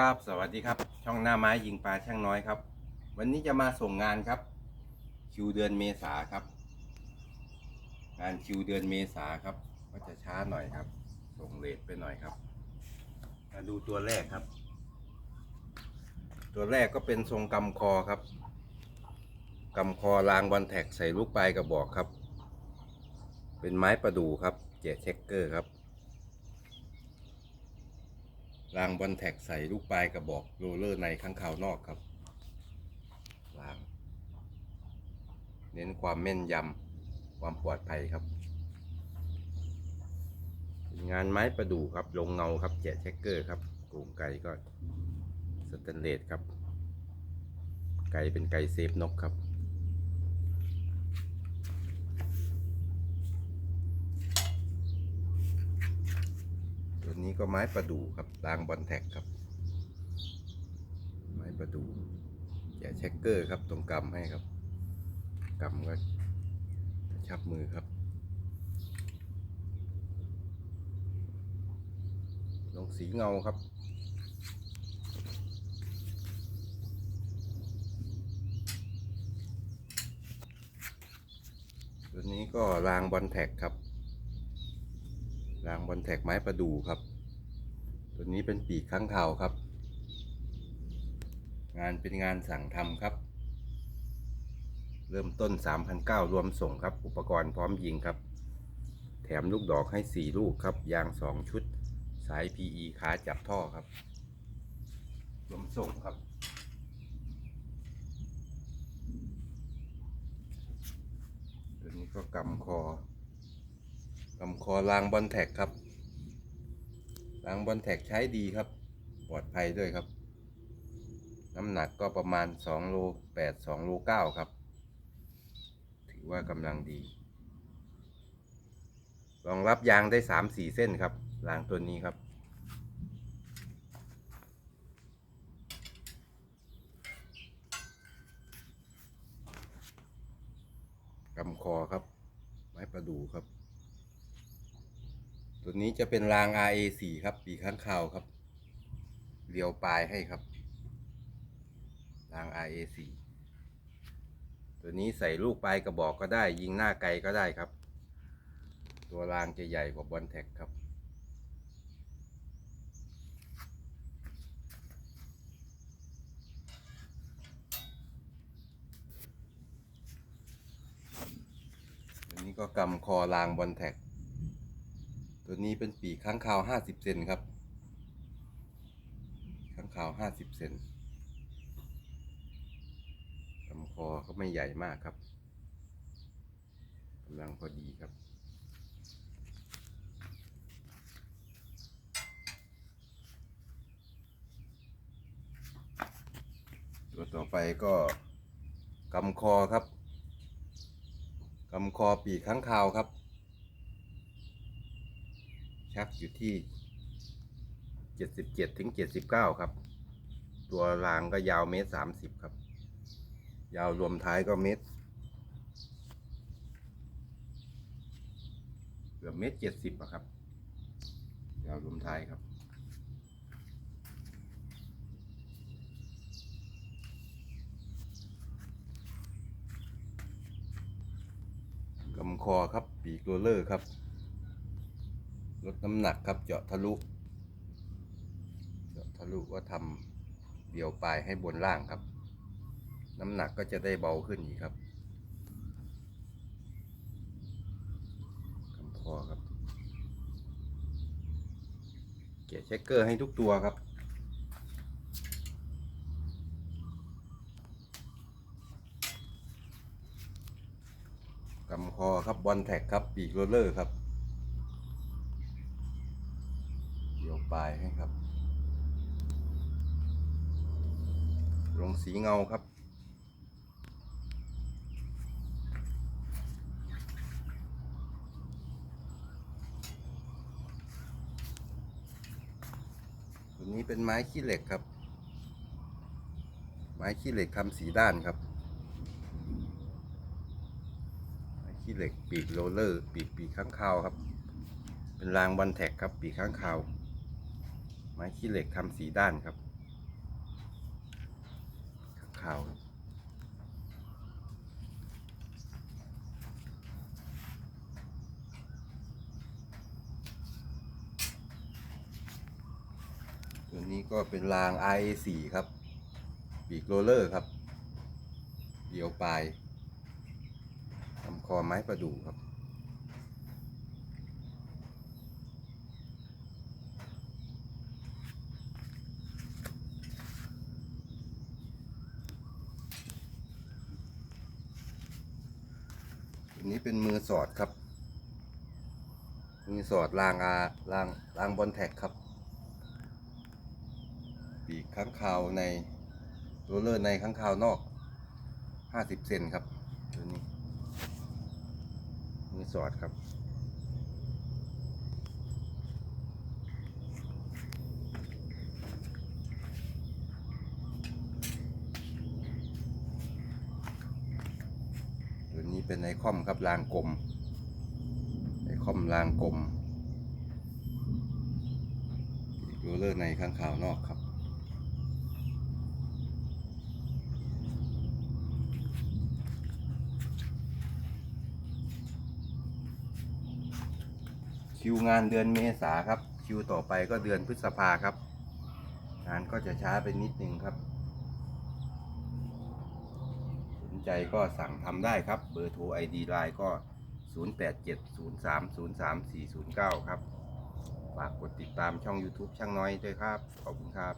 ครับ สวัสดีครับ ช่องหน้าไม้ยิงปลาช่างน้อยครับ วันนี้จะมาส่งงานครับ คิวเดือนเมษาครับ งานคิวเดือนเมษาครับ ก็จะช้าหน่อยครับ ส่งเลทไปหน่อยครับมาดูตัวแรกครับ ตัวแรกก็เป็นทรงกำคอครับกำคอรางบอลแท็กใส่ลูกปลายกระบอกครับ เป็นไม้ประดู่ครับเจเช็คเกอร์ครับ รางบอลแท็กใส่ลูกปลายกระบอกโรลเลอร์ในข้างขาวนอกครับราง เน้นความแม่นยำความปลอดภัยครับงานไม้ประดู่ครับ ลงเงาครับแจะเช็คเกอร์ครับกลุ่มไก่ก็สแตนเลสครับ ไก่เป็นไก่เซฟนกครับ นี้ก็ไม้ประดู่ครับรางบอลแท็กครับ ไม้ประดู่แกะเช็คเกอร์ครับตรงกำให้ครับกำก็กระชับมือครับ ลงสีเงาครับตัวนี้ก็รางบอลแท็กครับ รางบอลแท็กไม้ประดู่ครับ ตัวนี้เป็นปีกข้างคาวครับ งานเป็นงานสั่งทำครับ เริ่มต้น 3,900 รวมส่งครับ อุปกรณ์พร้อมยิงครับ แถมลูกดอกให้ 4 ลูกครับ ยาง 2 ชุด สาย PE ขาจับท่อครับ รวมส่งครับตัวนี้ก็กำคอกำคอรางบอลแท็กครับ รางบอลแท็กใช้ดีครับ ปลอดภัยด้วยครับ น้ำหนักก็ประมาณ2โล8 2โล9ครับ ถือว่ากำลังดี รองรับยางได้ 3 4 เส้นครับรางตัวนี้ครับกำคอครับ ไม้ประดู่ครับ ตัวนี้จะเป็นราง RA4 ครับปีข้างคาวครับเรียวปลายให้ครับ ราง RA4 ตัวนี้ใส่ลูกปลายกระบอกก็ได้ ยิงหน้าไกลก็ได้ครับ ตัวรางจะใหญ่กว่าบอลแท็กครับ ตัวนี้ก็กำคอรางบอลแท็ก ตัวนี้เป็นปีกข้างคาวห้าสิบเซนครับ ข้างคาวห้าสิบเซนกำคอก็ไม่ใหญ่มากครับกำลังพอดีครับตัวต่อไปก็กำคอครับ กำคอปีกข้างคาวครับ ชักอยู่ที่เจ็ดสิบเจ็ดถึงเจ็ดสิบเก้าครับ ตัวรางก็ยาวเมตรสามสิบครับ ยาวรวมท้ายก็เมตรเกือบเมตรเจ็ดสิบอะครับ ยาวรวมท้ายครับกำคอครับ ปีกโรลเลอร์ครับ ลดน้ำหนักครับเจาะทะลุ เจาะทะลุก็ทำเดี่ยวปลายให้บนล่างครับ น้ำหนักก็จะได้เบาขึ้นอีกครับกำคอครับ เกียเช็คเกอร์ให้ทุกตัวครับกำคอครับบอลแท็กครับปีกโรลเลอร์ครับ เดี๋ยวปลายให้ครับ ลงสีเงาครับตัวนี้เป็นไม้ขี้เหล็กครับ ไม้ขี้เหล็กทำสีด้านครับไม้ขี้เหล็กปีกโรลเลอร์ ปีกปีกข้างคาวครับ เป็นรางบอลแท็กครับ ปีกข้างคาว ไม้ขี้เหล็กทำสีด้านครับขาวตัวนี้ก็เป็นราง IA4 ครับปีกโรเลอร์ครับเดี่ยวปลายทำคอไม้ประดู่ครับ อันนี้เป็นมือสอดครับ มือสอดรางอารางรางบอลแท็กครับ ปีกข้างคาวในโรลเลอร์ในข้างคาวนอก50เซนครับตัวนี้มือสอดครับ ตัวนี้ เป็นไอคอมครับรางกลมไอคอมรางกลมโรลเลอร์ในข้างขาวนอกครับคิวงานเดือนเมษาครับ คิวต่อไปก็เดือนพฤษภาครับ งานก็จะช้าไปนิดนึงครับ สน ใจก็สั่งทำได้ครับ เบอร์โทร ID ไลน์ก็ 0870303409 ครับ ฝากกดติดตามช่อง YouTube ช่างน้อยด้วยครับ ขอบคุณครับ